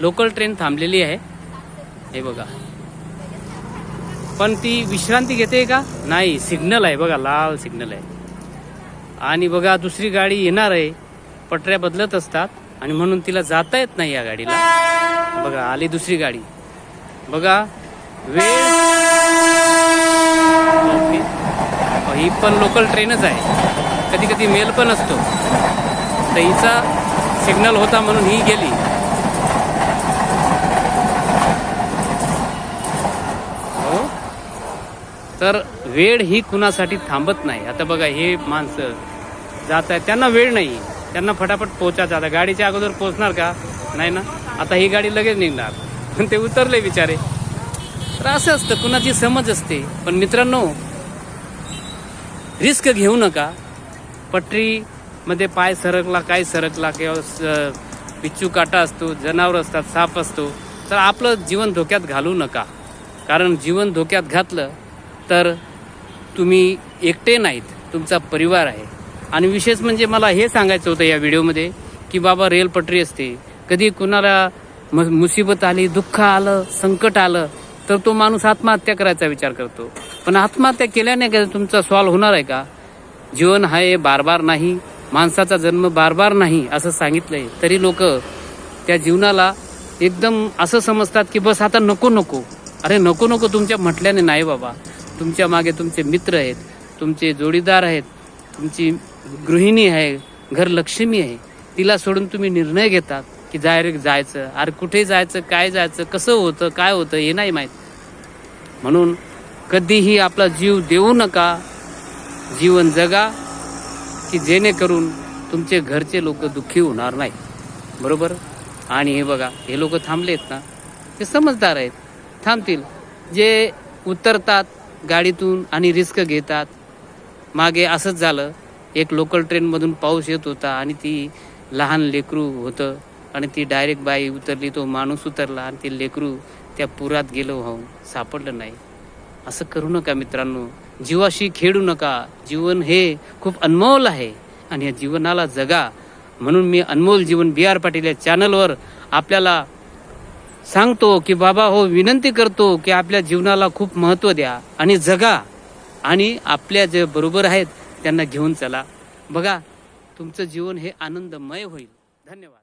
Local train थांबलेली आहे. हे बघा. पण ती विश्रांती घेते का? नाही सिग्नल आहे बघा लाल सिग्नल आहे. आणि बघा दुसरी गाडी येणार आहे. पटऱ्या बदलत असतात आणि म्हणून तिला जाता येत नाही या गाडीला. बघा आली दुसरी गाडी. बघा वेळ. ही पण लोकल ट्रेनच आहे. कधी कधी मेल पण असतो. तर हिचा सिग्नल होता म्हणून ही गेली. तर वेळ ही कुणासाठी थांबत नाही. आता बघा हे माणसं जात आहेत. त्यांना वेळ नाही. त्यांना फटाफट पोचायचं आता गाडीच्या अगोदर पोहोचणार का? नाही ना? आता ही गाडी लगेच निघणार. पण ते उतरले बिचारे. तर असं असतं. कुणाची समज असते. पण मित्रांनो रिस्क घेऊ नका. पटरीमध्ये पाय सरकला काय सरकला किंवा स- पिच्चू काटा असतो जनावर असतात साप असतो. तर आपलं जीवन धोक्यात घालू नका. कारण जीवन धोक्यात घातलं तर तुम्ही एकटे नाहीत तुमचा परिवार आहे. आणि विशेष म्हणजे मला हे सांगायचं होतं या व्हिडिओमध्ये की बाबा रेल पटरी असते कधी कुणाला म- मुसीबत आली दुःख आलं संकट आलं तर तो माणूस आत्महत्या करायचा विचार करतो. पण आत्महत्या केल्याने तुमचा सॉल्व होणार आहे का? जीवन हा हे बार बार नाही माणसाचा जन्म बार बार नाही असं सांगितलंय. तरी लोक त्या जीवनाला एकदम असं समजतात की बस आता नको नको. अरे नको नको तुमच्या म्हटल्याने नाही बाबा. तुमच्या मागे तुमचे मित्र आहेत तुमचे जोडीदार आहेत तुमची गृहिणी आहे घर लक्ष्मी आहे तिला सोडून तुम्ही निर्णय घेतात की डायरेक्ट जायचं अरे कुठे जायचं काय जायचं कसं होतं काय होतं हे नाही माहीत. म्हणून कधीही आपला जीव देऊ नका जीवन जगा की जेणेकरून तुमचे घरचे लोक दुःखी होणार नाही. बरोबर? आणि हे बघा हे लोक थांबलेत ना ते समजदार आहेत. थांबतील. जे उतरतात गाडीतून आणि रिस्क घेतात. मागे असंच झालं. एक लोकल ट्रेनमधून पाऊस येत होता आणि ती लहान लेकरू होतं आणि ती डायरेक्ट बाई उतरली. तो माणूस उतरला आणि ते लेकरू त्या पुरात गेलो. हो, वाहून सापडलं नाही. असं करू नका मित्रांनो. जीवाशी खेळू नका. जीवन हे खूप अनमोल आहे आणि या जीवनाला जगा. म्हणून मी अनमोल जीवन बी आर पाटील या चॅनलवर आपल्याला सांगतो की बाबा हो विनंती करतो की आपल्या जीवनाला खूप महत्त्व द्या आणि जगा आणि आपल्या जे बरोबर आहेत त्यांना घेऊन चला. बघा तुमचं जीवन हे आनंदमय होईल. धन्यवाद.